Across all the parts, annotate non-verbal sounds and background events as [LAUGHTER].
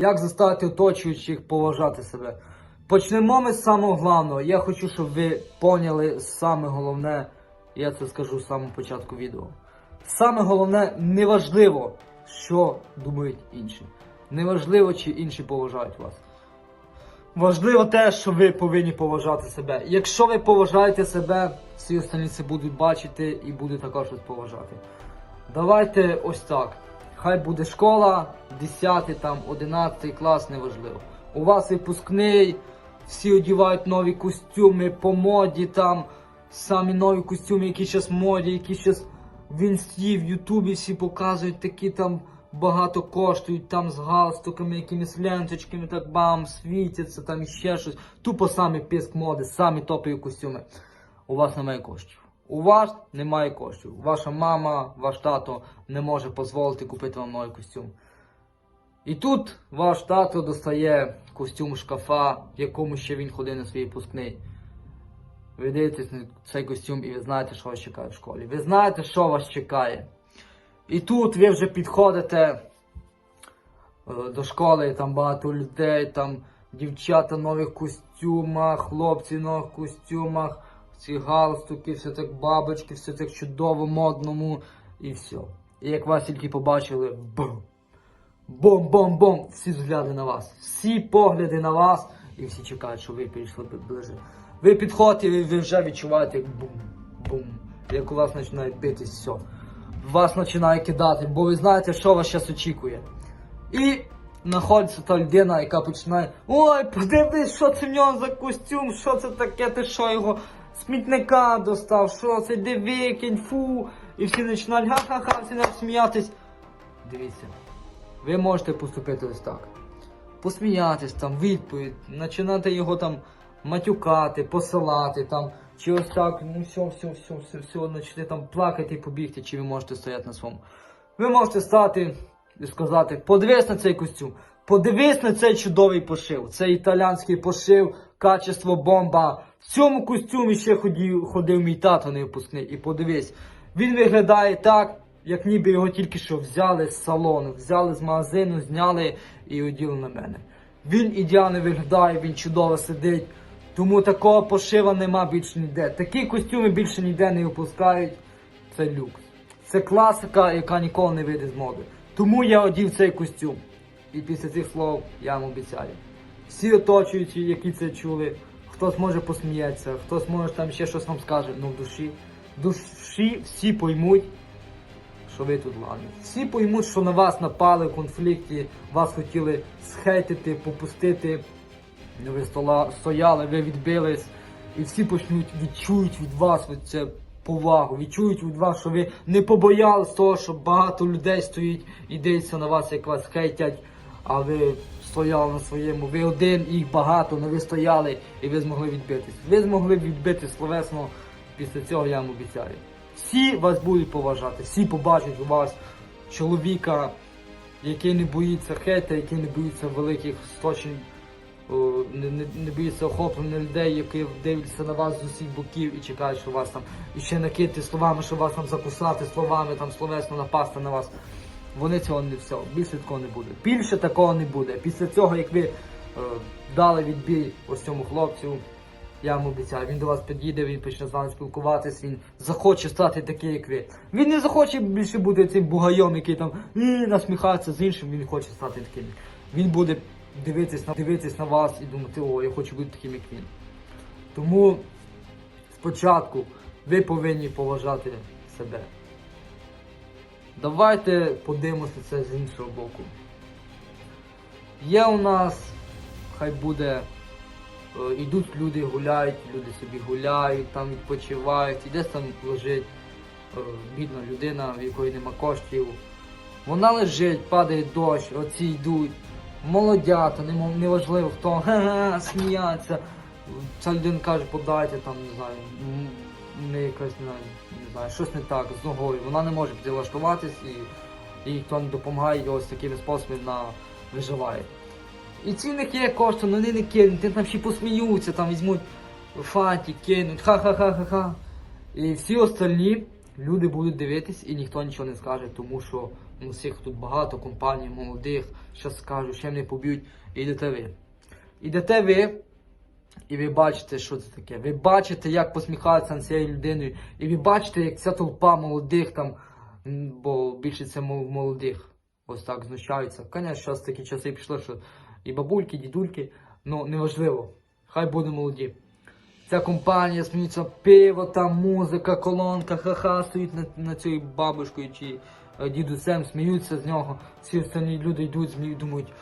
Як заставити оточуючих поважати себе? Почнемо ми з самого головного. Я хочу, щоб ви поняли саме головне, я це скажу з самого початку відео. Саме головне, неважливо, що думають інші. Неважливо, чи інші поважають вас. Важливо те, що ви повинні поважати себе. Якщо ви поважаєте себе, всі остальні це будуть бачити і будуть також поважати. Давайте ось так. Хай буде школа, 10, там, 11 клас, неважливо. У вас випускний, всі одягають нові костюми по моді, там самі нові костюми, які зараз в моді, які зараз в інсті, в Ютубі всі показують, такі там багато коштують, там з галстуками, якимись ленточками, так бам, світяться, там ще щось. Тупо самі піск моди, самі топові костюми. У вас немає коштів. У вас немає коштів. Ваша мама, ваш тато не може дозволити купити вам новий костюм. І тут ваш тато достає костюм шкафа, в якому ще він ходив на свій випускний. Ви дивитесь на цей костюм і ви знаєте, що вас чекає в школі. Ви знаєте, що вас чекає. І тут ви вже підходите е, до школи, там багато людей, там дівчата в нових костюмах, хлопці в нових костюмах, ці галстуки, все так бабочки, все так чудово, модному і все. І як вас тільки побачили, бум! Бом-бом-бом! Всі взгляди на вас. Всі погляди на вас. І всі чекають, що ви підійшли ближе. Ви підходите, і ви вже відчуваєте як бум-бум. Як у вас починає битись все. Вас починає кидати, бо ви знаєте, що вас зараз очікує. І знаходиться та людина, яка починає. Ой, подивись, що це в нього за костюм, що це таке, ти що його смітника достав, що це де викинь, фу. І всі починають ха-ха-ха, всі починають сміятись. Дивіться, ви можете поступити ось так. Посміятись там, відповідь, починати його там матюкати, посилати там, чи ось так, ну все, все, все, все, все, почати там плакати і побігти, чи ви можете стояти на своєму. Ви можете стати і сказати, подивись на цей костюм, подивись на цей чудовий пошив, цей італійський пошив, качество бомба. В цьому костюмі ще ходив, ходив мій тато на випускний, і подивись, він виглядає так, як ніби його тільки що взяли з салону, взяли з магазину, зняли і оділи на мене. Він ідеально виглядає, він чудово сидить. Тому такого пошива нема більше ніде. Такі костюми більше ніде не випускають. Це люкс. Це класика, яка ніколи не вийде з моди. Тому я одів цей костюм. І після цих слов я вам обіцяю. Всі оточуючі, які це чули, хтось може посміятися, хтось може там ще щось вам скаже, ну в душі. В душі всі поймуть, що ви тут ладні. Всі поймуть, що на вас напали в конфлікті, вас хотіли схейтити, попустити. Ви стояли, ви відбились, і всі почнуть відчують від вас це повагу, відчують від вас, що ви не побоялись того, що багато людей стоїть і дивиться на вас, як вас хейтять, а ви стояли на своєму. Ви один, їх багато, але ви стояли і ви змогли відбитись. Ви змогли відбити словесно, після цього я вам обіцяю. Всі вас будуть поважати, всі побачать у вас чоловіка, який не боїться хейта, який не боїться великих сточень не, не, не боїться охоплення людей, які дивляться на вас з усіх боків і чекають, що вас там і ще накидати словами, що вас там закусати словами, там словесно напасти на вас. Вони цього не все. Більше такого не буде. Більше такого не буде. Після цього, як ви е, дали відбій ось цьому хлопцю, я вам обіцяю, він до вас підійде, він почне з вами спілкуватись, він захоче стати такий, як ви. Він не захоче більше бути цим бугайом, який там насміхається з іншим, він хоче стати таким. Він буде дивитись на, дивитись на вас і думати, о, я хочу бути таким, як він. Тому спочатку ви повинні поважати себе. Давайте подивимося це з іншого боку. Є у нас, хай буде, е, йдуть люди гуляють, люди собі гуляють, там відпочивають, і десь там лежить е, бідна людина, в якої нема коштів. Вона лежить, падає дощ, оці йдуть. Молодята, неважливо хто, [LAUGHS] ха-ха, сміяться. Ця людина каже, подайте там, не знаю, не якось не, знаю, не знаю, щось не так з ногою. Вона не може піти влаштуватись і їй ніхто не допомагає, і ось такими способами вона виживає. І ці є кошти, але вони не кинуть, там ще посміються, там візьмуть фаті, кинуть, ха-ха-ха-ха-ха. І всі остальні люди будуть дивитись і ніхто нічого не скаже, тому що Ну, всіх тут багато компаній, молодих, щас скажу, ще не поб'ють. Ідете ви. Ідете ви, і ви бачите, що це таке. Ви бачите, як посміхаються над цією людиною, і ви бачите, як ця толпа молодих там, бо більше це мол- молодих, ось так знущаються. Звісно, зараз такі часи пішли, що і бабульки, і дідульки, ну неважливо. Хай буде молоді. Ця компанія сміється, пиво, там музика, колонка, ха-ха, стоїть над, над цією бабушкою чи е, дідусем, сміються з нього. Всі останні люди йдуть, зміють, думають,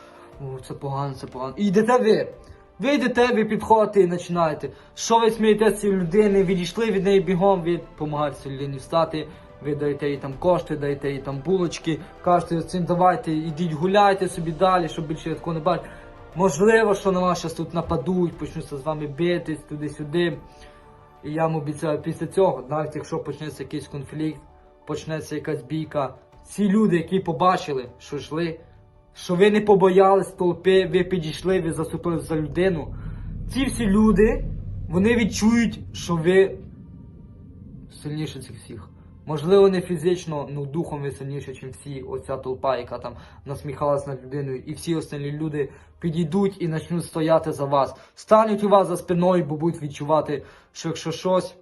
о, це погано, це погано. І йдете ви. Ви йдете, ви підходите і починаєте. Що ви смієте з цієї людини, відійшли від неї бігом, ви допомагаєте цій людині встати, ви даєте їй там кошти, даєте їй там булочки, кажете цим давайте, ідіть гуляйте собі далі, щоб більше такого не бачити. Можливо, що на вас зараз тут нападуть, почнуться з вами битись туди-сюди. І я вам обіцяю, після цього, навіть якщо почнеться якийсь конфлікт, почнеться якась бійка, ці люди, які побачили, що йшли, що ви не побоялись толпи, ви підійшли, ви заступили за людину. Ці всі люди, вони відчують, що ви сильніше цих всіх. Можливо, не фізично, ну духом ви сильніше, ніж всі оця толпа, яка там насміхалась над людиною, і всі останні люди підійдуть і почнуть стояти за вас. Стануть у вас за спиною, бо будуть відчувати, що якщо щось,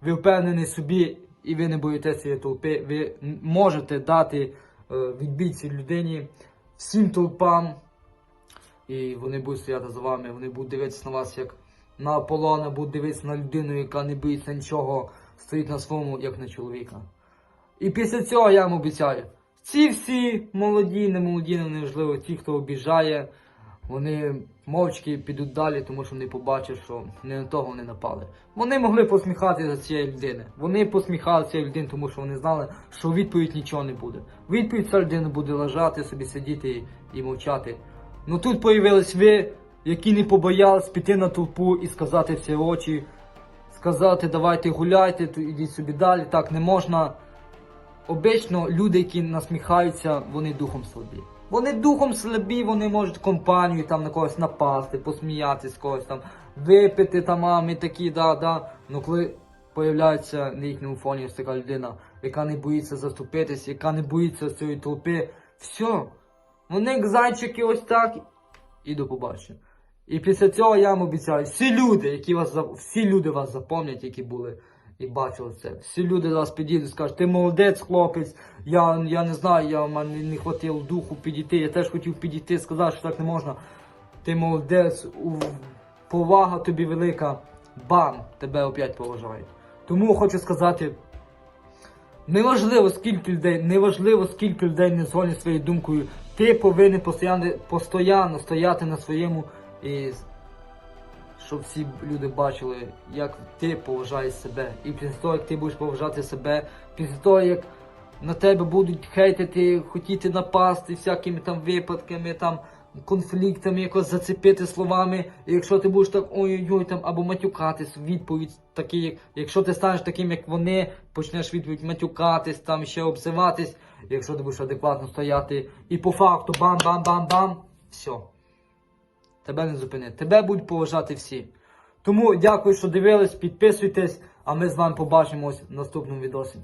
ви впевнені собі, і ви не боїтеся цієї толпи, ви можете дати е, відбій цій людині всім толпам, і вони будуть стояти за вами, вони будуть дивитися на вас як на Аполлона, будуть дивитися на людину, яка не боїться нічого, стоїть на своєму, як на чоловіка. І після цього я вам обіцяю, ці всі молоді, не молоді, неважливо, ті, хто обіжає, вони мовчки підуть далі, тому що вони побачать, що не на того вони напали. Вони могли посміхатися цієї людини. Вони посміхалися цієї людини, тому що вони знали, що відповідь нічого не буде. Відповідь ця людина буде лежати, собі сидіти і, і мовчати. Ну тут появились ви, які не побоялись піти на толпу і сказати всі очі, сказати, давайте гуляйте, то ідіть собі далі. Так не можна. Обично люди, які насміхаються, вони духом слабі. Вони духом слабі, вони можуть компанію там на когось напасти, посміятися з когось там, випити там, а ми такі, да, да. Ну коли появляється на їхньому фоні ось така людина, яка не боїться заступитись, яка не боїться цієї толпи, все. Вони як зайчики ось так і до побачення. І після цього я вам обіцяю, всі люди, які вас всі люди вас запам'ятають, які були і бачили це. Всі люди вас підійдуть і скажуть, ти молодець, хлопець, я, я не знаю, я в мене не хватило духу підійти. Я теж хотів підійти, сказати, що так не можна. Ти молодець, повага тобі велика. Бам! Тебе опять поважають. Тому хочу сказати. Неважливо скільки людей, неважливо скільки людей не згодні своєю думкою. Ти повинен постійно, постійно стояти на своєму і щоб всі люди бачили, як ти поважаєш себе. І після того, як ти будеш поважати себе, після того, як на тебе будуть хейтити, хотіти напасти всякими там випадками, там конфліктами, якось зацепити словами. І якщо ти будеш так ой-ой-ой там або матюкатись, відповідь такий, як якщо ти станеш таким, як вони, почнеш відповідь матюкатись, там ще обзиватись, якщо ти будеш адекватно стояти, і по факту бам-бам-бам-бам, все. Тебе не зупинить. Тебе будуть поважати всі. Тому дякую, що дивились, підписуйтесь, а ми з вами побачимось в наступному відосі.